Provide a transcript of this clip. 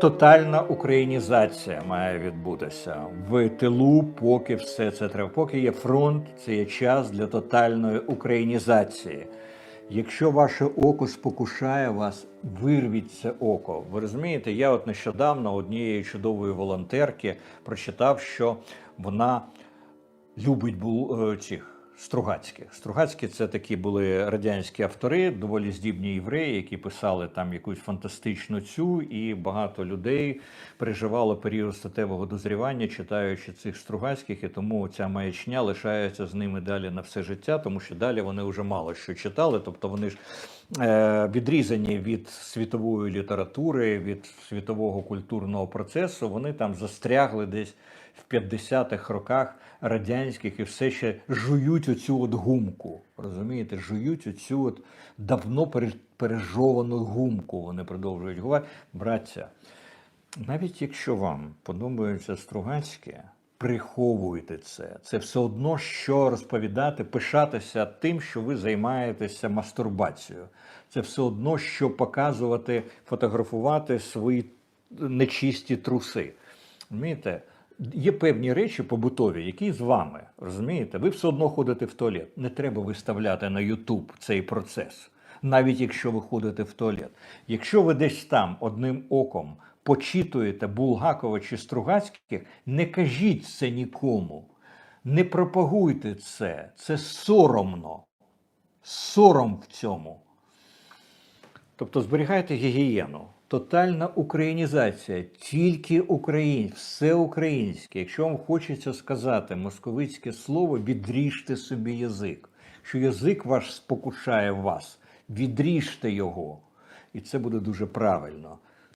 Тотальна українізація має відбутися в тилу, поки все це треба. Поки є фронт, це є час для тотальної українізації. Якщо ваше око спокушає вас, вирвіть це око. Ви розумієте, я от нещодавно однієї чудової волонтерки прочитав, що вона любить е, цих Стругацьких. Стругацькі це такі були радянські автори, доволі здібні євреї, які писали там якусь фантастичну цю, і багато людей переживало період статевого дозрівання, читаючи цих Стругацьких, і тому ця маячня лишається з ними далі на все життя, тому що далі вони вже мало що читали, тобто вони ж відрізані від світової літератури, від світового культурного процесу. Вони там застрягли десь в 50-х роках радянських і все ще жують оцю от гумку. Розумієте, жують оцю от давно пере- пережовану гумку. Вони продовжують говорити. Браття, навіть якщо вам подобається Стругацьке, приховуйте це. Це все одно, що розповідати, пишатися тим, що ви займаєтеся мастурбацією. Це все одно, що показувати, фотографувати свої нечисті труси. Розумієте? Є певні речі побутові, які з вами розумієте, ви все одно ходите в туалет. Не треба виставляти на Ютуб цей процес, навіть якщо ви ходите в туалет. Якщо ви десь там одним оком почитуєте Булгакова чи Стругацьких, не кажіть це нікому, не пропагуйте це. Це соромно. Сором в цьому. Тобто зберігайте гігієну. Тотальна українізація, тільки українське, все українське. Якщо вам хочеться сказати московицьке слово, відріжте собі язик. Що язик ваш спокушає вас, відріжте його. І це буде дуже правильно.